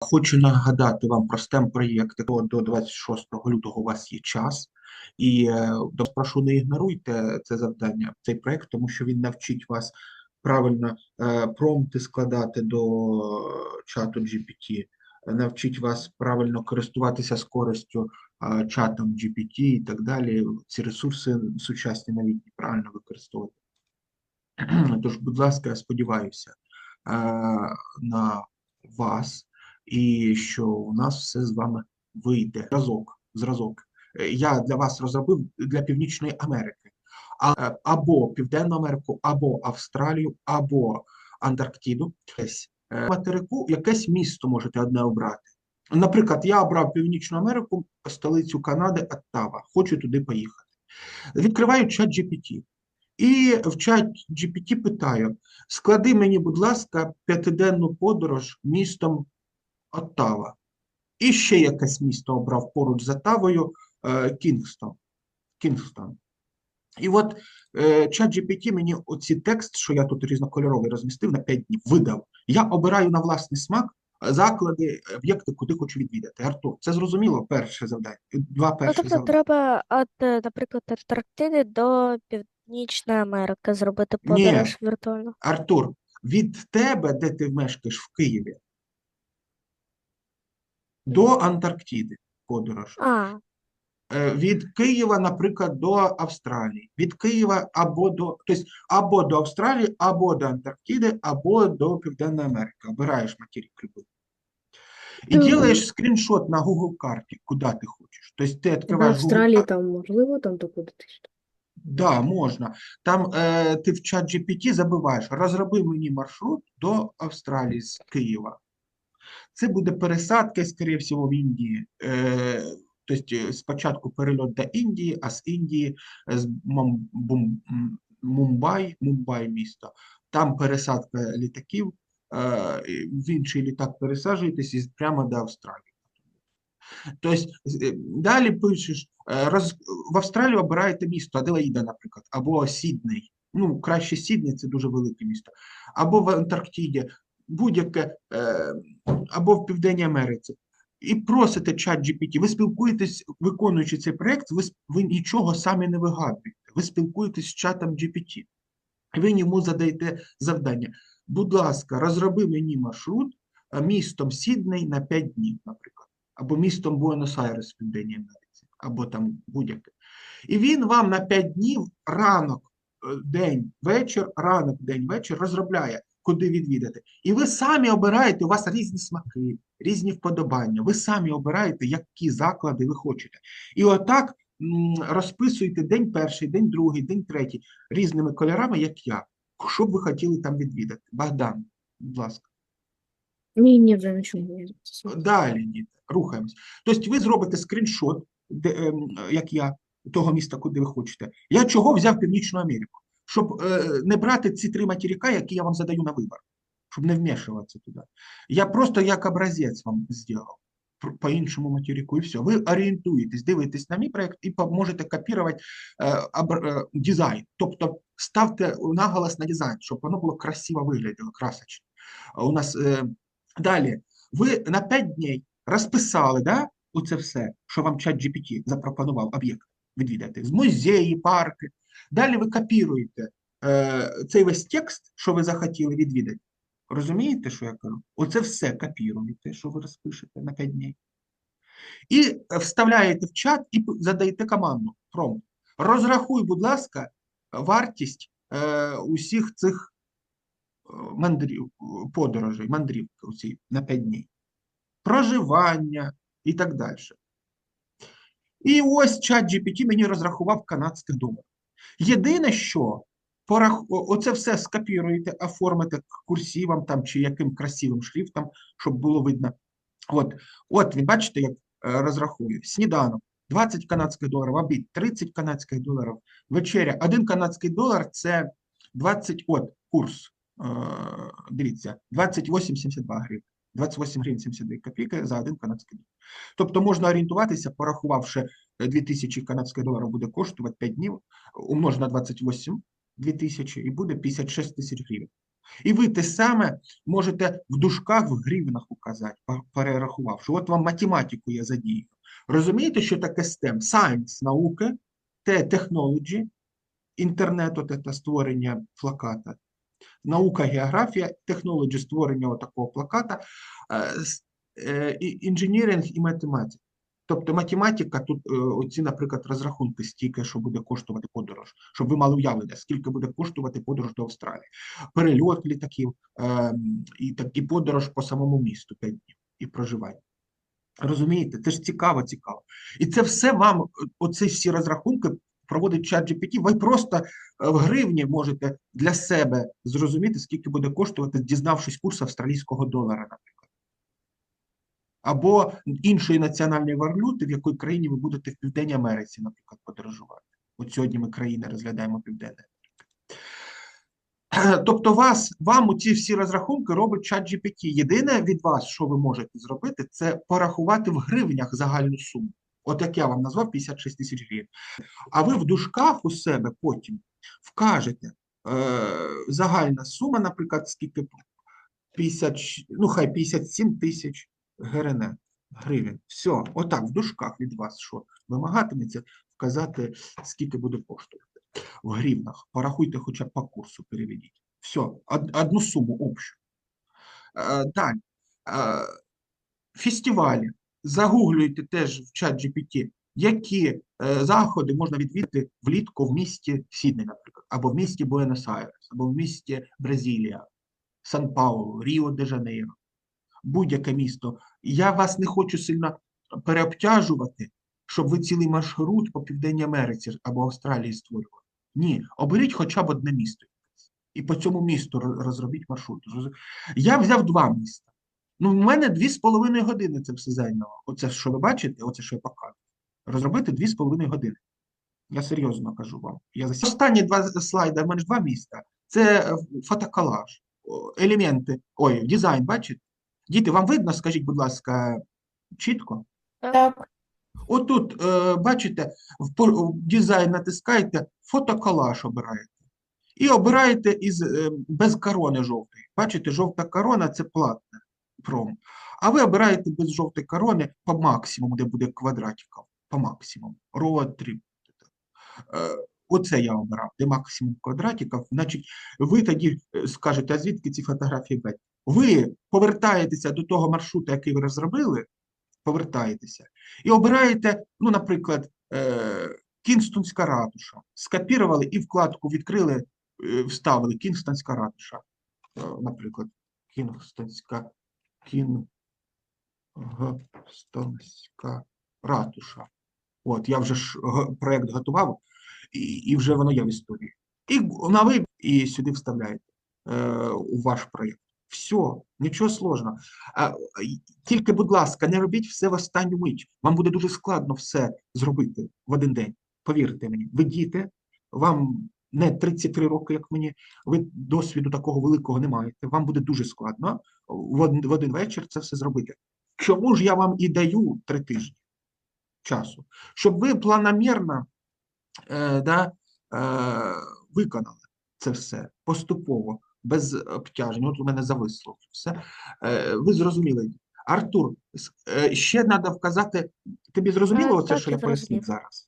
Хочу нагадати вам про STEM проєкти. До до 26 лютого у вас є час, і е, прошу не ігноруйте це завдання, цей проєкт, тому що він навчить вас правильно е, промпти складати до чату GPT, навчить вас правильно користуватися з користю е, чатом GPT і так далі. Ці ресурси сучасні новітні правильно використовувати. Тож, будь ласка, сподіваюся на вас і що у нас все з вами вийде. Зразок, зразок. Е, Я для вас розробив для Північної Америки, а, е, або Південну Америку, або Австралію, або Антарктиду. Е, материку, якесь місто можете одне обрати. Наприклад, я обрав Північну Америку, столицю Канади, Оттава. Хочу туди поїхати. Відкриваю чат GPT. І в чат GPT питаю: склади мені, будь ласка, п'ятиденну подорож містом Оттава. І ще якесь місто обрав поруч з Оттавою е, Кінгстон. Кінгстон. І от е, чат GPT мені оці текст, що я тут різнокольоровий розмістив на 5 днів, видав. Я обираю на власний смак е, заклади, об'єкти, куди хочу відвідати. Артур, це зрозуміло перше завдання. Два Ну, тобто треба е, наприклад, Антарктиди до Північної Америки зробити Ні. подорож віртуально. Артур, від тебе, де ти мешкаєш в Києві, до Антарктиди подорож. А, Е, Від Києва, наприклад, до Австралії. Від Києва або до, тобто або до Австралії, або до Антарктиди, або до Південної Америки. Обираєш материк любий. І робиш скріншот на Google карті, куди ти хочеш. Тобто ти відкриваєш Google Австралії карту. там можливо там доходитись? Да, можна. Там е, ти в чат GPT забиваєш, розроби мені маршрут до Австралії з Києва. Це буде пересадка, скоріше всього, в Індії. Е, тобто е, спочатку перельот до Індії, а з Індії е, з Мумбай, Мумбай місто. Там пересадка літаків, в інший літак пересаджуєтесь і прямо до Австралії. Тобто далі пишеш, роз, в Австралії обираєте місто, Аделаїда, наприклад, або Сідней. Ну, краще Сідней, це дуже велике місто. Або в Антарктиді, будь-яке, е, або в Південній Америці. І просите чат GPT, ви спілкуєтесь, виконуючи цей проєкт, ви, ви нічого самі не вигадуєте. Ви спілкуєтесь з чатом GPT. Ви йому задаєте завдання. Будь ласка, розроби мені маршрут е, містом Сідней на 5 днів, наприклад, або містом Буенос-Айрес в Південній Америці, або там будь-яке. І він вам на 5 днів ранок, е, день, вечір, ранок, день, вечір розробляє, куди відвідати. І ви самі обираєте, у вас різні смаки, різні вподобання. Ви самі обираєте, які заклади ви хочете. І отак розписуєте день перший, день другий, день третій різними кольорами, як я. Що б ви хотіли там відвідати? Богдан, будь ласка. Ні, ні, вже нічого не. Далі, діти, рухаємось. Тобто ви зробите скріншот, де, ем, як я, того міста, куди ви хочете. Я чого взяв Північну Америку? Щоб е, не брати ці три материка, які я вам задаю на вибір, щоб не вмішуватися туди. Я просто як образець вам зробив по іншому материку, і все. Ви орієнтуєтесь, дивитесь на мій проєкт і можете копірувати е, е, дизайн. Тобто ставте наголос на дизайн, щоб воно було красиво виглядало, красочно. У нас далі. Ви на 5 днів розписали, да, оце все, що вам чат GPT запропонував об'єкт відвідати, з музеї, парки. Далі ви копіруєте е, цей весь текст, що ви захотіли відвідати. Розумієте, що я кажу? Оце все копіруєте, що ви розпишете на 5 днів. І вставляєте в чат і задаєте команду промпт. Розрахуй, будь ласка, вартість е, усіх цих е, мандрів, подорожей, мандрівки оці на 5 днів, проживання і так далі. І ось чат GPT мені розрахував канадських доларів. Єдине, що порах... оце все скопіруєте, оформите курсивом там чи яким красивим шрифтом, щоб було видно. От, от ви бачите, як е, розрахую. Сніданок 20 канадських доларів, обід 30 канадських доларів, вечеря 1 канадський долар це 20, от курс, е, дивіться, 28,72 гривень. 28 гривень 72 копійки за 1 канадський долар. Тобто можна орієнтуватися, порахувавши е, 2000 канадських доларів буде коштувати 5 днів, умножити на 28 2000 і буде 56 тисяч гривень. І ви те саме можете в дужках в гривнах указати, пе- перерахувавши. От вам математику я задію. Розумієте, що таке STEM? Science – науки, T – technology, інтернет – це створення плаката, наука, географія, технологі створення такого плаката, е, е, інженіринг і математика. Тобто математика, тут е, оці, наприклад, розрахунки стільки, що буде коштувати подорож, щоб ви мали уявлення, скільки буде коштувати подорож до Австралії. Перельот літаків і, так, і подорож по самому місту 5 днів і проживання. Розумієте, це ж цікаво, цікаво. І це все вам, оці всі розрахунки проводить ChatGPT. Ви просто е, в гривні можете для себе зрозуміти, скільки буде коштувати, дізнавшись курс австралійського долара, наприклад. Або іншої національної валюти, в якій країні ви будете в Південній Америці, наприклад, подорожувати. От сьогодні ми країни розглядаємо Південне Америка. Тобто вас, вам ці всі розрахунки робить ChatGPT. Єдине від вас, що ви можете зробити, це порахувати в гривнях загальну суму. От як я вам назвав 56 тисяч гривень. А ви в дужках у себе потім вкажете е, загальна сума, наприклад, скільки 50, ну хай 57 тисяч гривень. гривень. Все, отак, в дужках від вас, що вимагатиметься, вказати, скільки буде коштувати в гривнах. Порахуйте хоча б по курсу, переведіть. Все, одну суму общу. Е, Далі. Е, Фестивалі. Загуглюйте теж в чат GPT, які е, заходи можна відвідати влітку в місті Сідней, наприклад, або в місті Буенос-Айрес, або в місті Бразилія, Сан-Паулу, Ріо-де-Жанейро, будь-яке місто. Я вас не хочу сильно переобтяжувати, щоб ви цілий маршрут по Південній Америці або Австралії створювали. Ні, оберіть хоча б одне місто. І по цьому місту розробіть маршрут. Я взяв два міста. Ну, в мене дві з половиною години це все зайняло. Оце, що ви бачите, оце, що я показую. Розробити дві з половиною години. Я серйозно кажу вам. Я за... Останні два слайди, в мене ж два міста. Це е, фотоколаж, елементи, ой, дизайн, бачите? Діти, вам видно, скажіть, будь ласка, чітко? Так. Отут, е, бачите, в, дизайн натискаєте, фотоколаж обираєте. І обираєте із, е, без корони жовтої. Бачите, жовта корона це платне пром. А ви обираєте без жовтої корони по максимуму, де буде квадратиків. По максимуму. Ротрі. Е, Оце я обирав, де максимум квадратиків. Значить, ви тоді е, скажете, а звідки ці фотографії брати? Ви повертаєтеся до того маршруту, який ви розробили, повертаєтеся і обираєте, ну, наприклад, е, Кінстонська ратуша. Скопірували і вкладку відкрили, вставили Кінстонська ратуша. Наприклад, Кінстонська Кінстонська ратуша. От, я вже ж проект готував, і, і вже воно є в історії. І на ви і сюди вставляєте е, у ваш проєкт. Все, нічого сложного. А, тільки, будь ласка, не робіть все в останню мить. Вам буде дуже складно все зробити в один день. Повірте мені, ви діти, вам не 33 роки, як мені, ви досвіду такого великого не маєте. Вам буде дуже складно в один, в один вечір це все зробити. Чому ж я вам і даю три тижні часу? Щоб ви планомірно е, да, е, виконали це все поступово, без обтяжень. От у мене зависло все. Е, ви зрозуміли. Артур, е, ще треба вказати, тобі зрозуміло Е, оце, що я я пояснив зараз?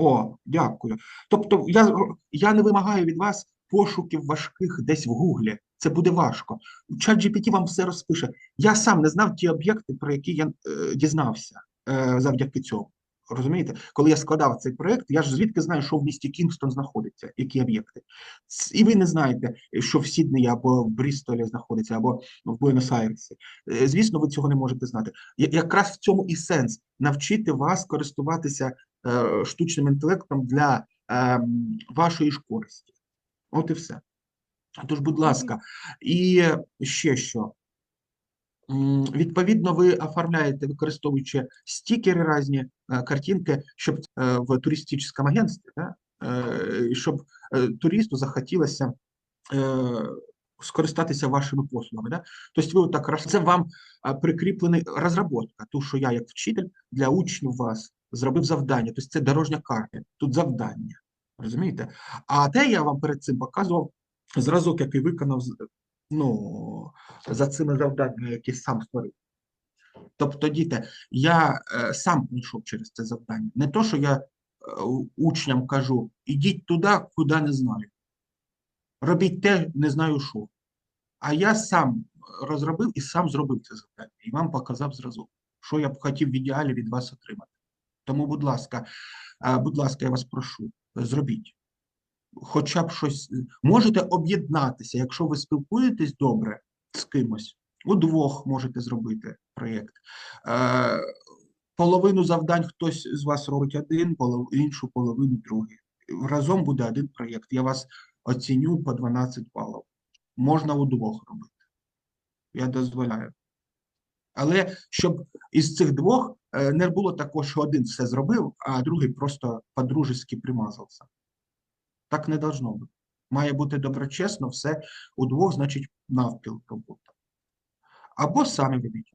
О, дякую. Тобто я, я не вимагаю від вас пошуків важких десь в Гуглі. Це буде важко. ChatGPT вам все розпише. Я сам не знав ті об'єкти, про які я е, дізнався е, завдяки цьому. Розумієте, коли я складав цей проект, я ж звідки знаю, що в місті Кінгстон знаходиться, які об'єкти. І ви не знаєте, що в Сіднеї або в Брістолі знаходиться, або в Буенос-Айресі. Е, Звісно, ви цього не можете знати. Якраз в цьому і сенс навчити вас користуватися штучним інтелектом для ем, вашої ж користі. От і все. Тож, будь ласка, і ще що. Відповідно, ви оформляєте, використовуючи стікери різні, е, картинки, щоб е, в туристичному агентстві, да, е, щоб е, туристу захотілося е, скористатися вашими послугами. Да? Тобто ви так це вам а, прикріплений розробка, ту, що я як вчитель для учнів вас зробив завдання. Тобто це дорожня карта, тут завдання. Розумієте? А те я вам перед цим показував зразок, який виконав ну, за цими завданнями, які сам створив. Тобто, діти, я е, сам пройшов через це завдання. Не то, що я е, учням кажу, ідіть туди, куди не знаю. Робіть те, не знаю що. А я сам розробив і сам зробив це завдання. І вам показав зразок, що я б хотів в ідеалі від вас отримати. Тому, будь ласка, е, будь ласка, я вас прошу, зробіть. Хоча б щось. Можете об'єднатися, якщо ви спілкуєтесь добре з кимось, удвох можете зробити проєкт. Е, половину завдань хтось з вас робить один, іншу половину другий. Разом буде один проєкт. Я вас оціню по 12 балів. Можна удвох робити. Я дозволяю. Але щоб із цих двох е, не було такого, що один все зробив, а другий просто по-дружески примазався. Так не должно бути. Має бути доброчесно, все удвох, значить, навпіл робота. Або самі робіть.